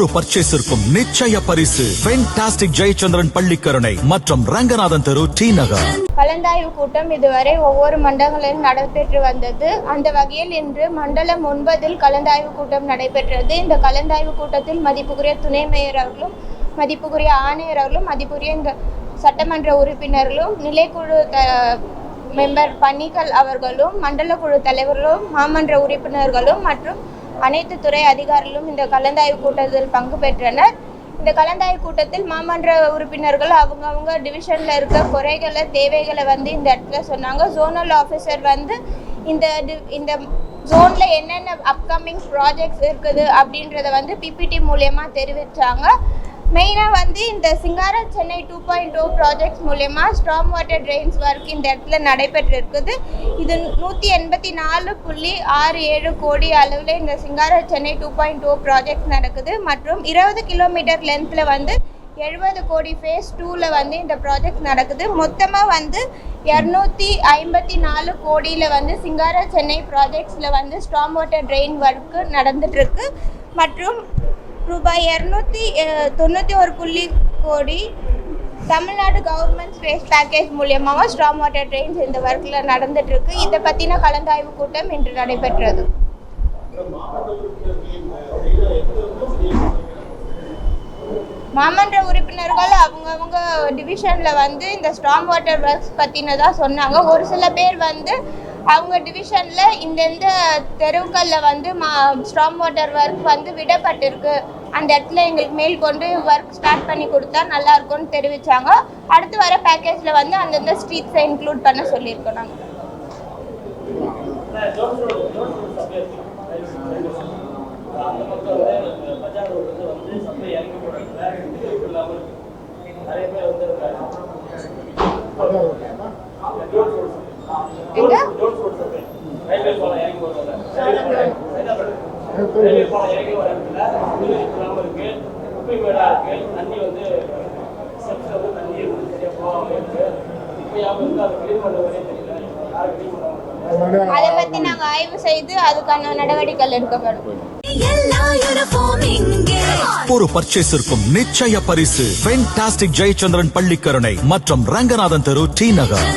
ஒவ்வொரு பர்ச்சேஸிற்கும் நிச்சய பரிசு. ஃபென்டாஸ்டிக் ஜெயச்சந்திரன் பள்ளிக்கரணை மற்றும் ரங்கநாதன் தெரு டி நகர். கலந்தாய்வு கூட்டம் இதுவரை ஒவ்வொரு மண்டலங்களிலும் நடைபெற்று வந்தது. அந்த வகையில் இன்று மண்டலம் ஒன்பதில் கலந்தாய்வு கூட்டம் நடைபெற்றது. இந்த கலந்தாய்வு கூட்டத்தில் மதிப்புக்குரிய துணை மேயர் அவர்களும் மதிப்புக்குரிய ஆணையர் அவர்களும் மதிப்புக்குரிய இந்த சட்டமன்ற உறுப்பினர்களும் நிலைக்குழு த மெம்பர் பணிகள் அவர்களும் மண்டல குழு தலைவர்களும் மாமன்ற உறுப்பினர்களும் மற்றும் அனைத்து துறை அதிகாரிகளும் இந்த கலந்தாய்வு கூட்டத்தில் பங்கு பெற்றனர். இந்த கலந்தாய்வு கூட்டத்தில் மாமன்ற உறுப்பினர்கள் அவங்கவங்க டிவிஷனில் இருக்க குறைகளை தேவைகளை வந்து இந்த இடத்துல சொன்னாங்க. ஜோனல் ஆஃபீஸர் வந்து இந்த இந்த ஜோனில் என்னென்ன அப்கமிங் ப்ராஜெக்ட்ஸ் இருக்குது அப்படின்றத வந்து பிபிடி மூலயமா தெரிவித்தாங்க மெயினாக வந்து இந்த Singara Chennai two point two projects மூலயமா ஸ்ட்ராங் வாட்டர் ட்ரெயின்ஸ் ஒர்க் இந்த இடத்துல நடைபெற்று இருக்குது இது நூற்றி எண்பத்தி நாலு புள்ளி ஆறு ஏழு கோடி அளவில் இந்த Singara Chennai two point two projects நடக்குது. மற்றும் இருபது கிலோமீட்டர் லென்த்தில் வந்து எழுபது கோடி ஃபேஸ் டூவில் வந்து இந்த ப்ராஜெக்ட் நடக்குது. மொத்தமாக வந்து இரநூத்தி ஐம்பத்தி நாலு கோடியில் வந்து சிங்கார சென்னை ப்ராஜெக்ட்ஸில் வந்து ஸ்ட்ராங் வாட்டர் ட்ரெயின் ஒர்க்கு நடந்துட்டுருக்கு மற்றும் ரூபாய் இரநூத்தி தொண்ணூற்றி ஒரு புள்ளி crore Tamil Nadu government space package மூலியமாக ஸ்ட்ராங் வாட்டர் ட்ரெயின்ஸ் இந்த ஒர்க்கில் நடந்துட்டுருக்கு. இதை பற்றின கலந்தாய்வு கூட்டம் இன்று நடைபெற்றது. மாமன்ற உறுப்பினர்கள் அவங்கவுங்க டிவிஷனில் வந்து இந்த ஸ்ட்ராங் வாட்டர் ஒர்க்ஸ் பற்றினதாக சொன்னாங்க. ஒரு சில பேர் வந்து அவங்க டிவிஷனில் இந்தந்த தெருவுக்களில் வந்து மா ஸ்ட்ராங் வாட்டர் ஒர்க் வந்து விடப்பட்டிருக்கு. அந்த இடத்துல எங்களுக்கு மேல் கொண்டு ஒர்க் ஸ்டார்ட் பண்ணி கொடுத்தா நல்லா இருக்கும்னு தெரிவித்தாங்க அடுத்து வர பேக்கேஜில் வந்து அந்தந்த ஸ்ட்ரீட்ஸை இன்க்ளூட் பண்ண சொல்லியிருக்கோம் நாங்கள் இருக்கு தண்ணி வந்து வந்து சரியா போகாம இருக்கு குப்பையாம இருக்கு அதை கிளீன் பண்ண வரையும் தெரியல அதை பத்தி நாங்க ஆய்வு செய்து அதுக்கான நடவடிக்கைகள் எடுக்கப்படும். ஒரு பர்ச்சேஸிற்கும் நிச்சய பரிசு. ஃபென்டாஸ்டிக் ஜெயச்சந்திரன் பள்ளிக்கரணை மற்றும் ரங்கநாதன் தெரு டி நகர்.